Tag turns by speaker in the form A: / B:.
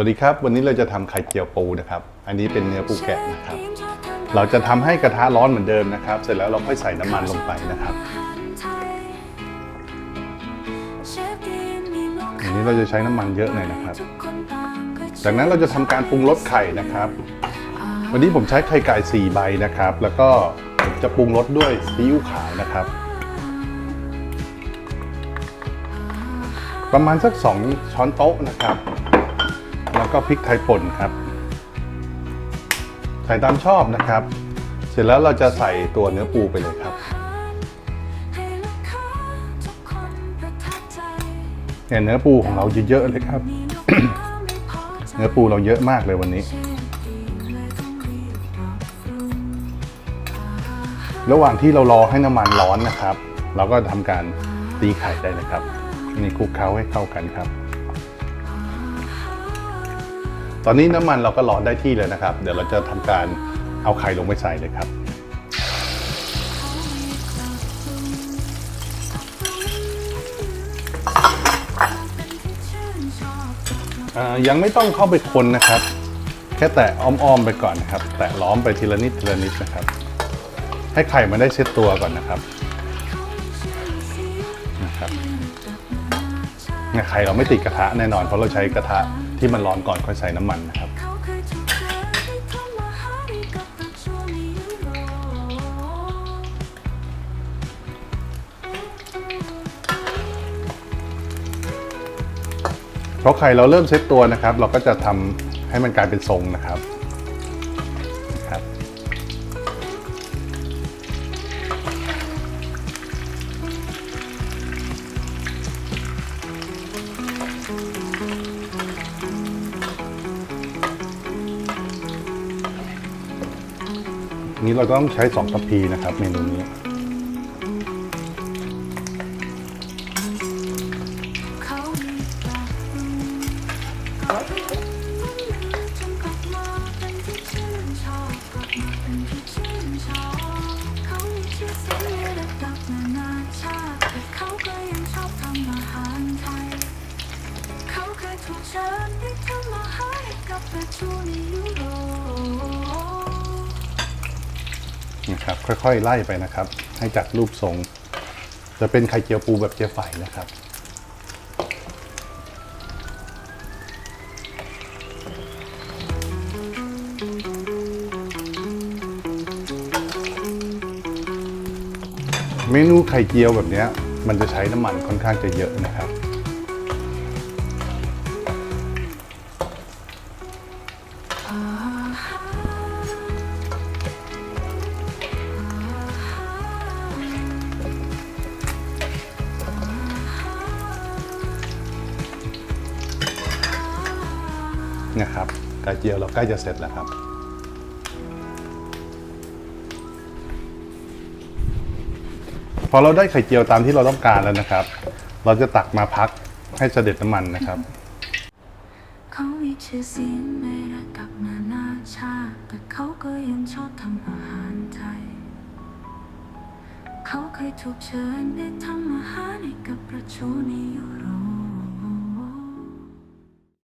A: วัสดีครับ วันนี้เราจะทำไข่เจียวปูนะครับ อันนี้เป็นเนื้อปูแกะนะครับ เราจะทำให้กระทะร้อนเหมือนเดิมนะครับ เสร็จแล้วเราค่อยใส่น้ำมันลงไปนะครับ อันนี้เราจะใช้น้ำมันเยอะหน่อยนะครับ จากนั้นเราจะทำการปรุงรสไข่นะครับ วันนี้ผมใช้ไข่ไก่ 4 ใบนะครับ แล้วก็ผมจะปรุงรสด้วยซีอิ๊วขาวนะครับ ประมาณสัก 2 ช้อนโต๊ะนะครับ แล้วก็พริกไทยป่นครับ ใส่ตามชอบนะครับ เสร็จแล้วเราจะใส่ตัวเนื้อปูไปเลยครับเนี่ยเนื้อปูของเราเยอะๆเลยครับ เนื้อปูเราเยอะมากเลยวันนี้ ระหว่างที่เรารอให้น้ำมันร้อนนะครับ เราก็ทำการตีไข่ได้เลยครับ นี่คลุกเคล้าให้เข้ากันครับ ตอนนี้น้ำมันเราก็ร้อนได้ที่เลยนะครับ เดี๋ยวเราจะทำการเอาไข่ลงไปใส่เลยครับยังไม่ต้องเข้าไปคนนะครับ แค่แตะอ้อมๆไปก่อนนะครับ แตะล้อมไปทีละนิดทีละนิดนะครับ ให้ไข่มันได้เซ็ตตัวก่อนนะครับนะครับเนี่ยไข่เราไม่ติดกระทะแน่นอนเพราะเราใช้กระทะ ที่มันร้อนก่อนค่อยใส่น้ำมันนะครับ เพราะไข่เราเริ่มเซตตัวนะครับ เราก็จะทำให้มันกลายเป็นทรงนะครับ นี้เราต้องใช้2ทัพพีนะครับ เมนูนี้
B: เขาก็ยังชอบทำอาหารไทยเคยถูกเชิญไปทำอาหาให้กับประชูในยุโรป
A: นะครับค่อยๆไล่ไปนะครับ ให้จัดรูปทรง จะเป็นไข่เจียวปูแบบเจียวไฟนะครับ เมนูไข่เจียวแบบนี้มันจะใช้น้ำมันค่อนข้างจะเยอะนะครับ นะครับไข่เจียวเราใกล้จะเสร็จแล้วครับ พอเราได้ไข่เจียวตามที่เราต้องการแล้วนะครับ เราจะตักมาพักให้เสด็จน้ำมันนะครับ
B: เขามีชื่อเสียงในระดับนานาชาติแต่เขาก็ยังชอบทำอาหารไทย เขาเคยถูกเชิญไปทำอาหารให้กับประชาในยุโรป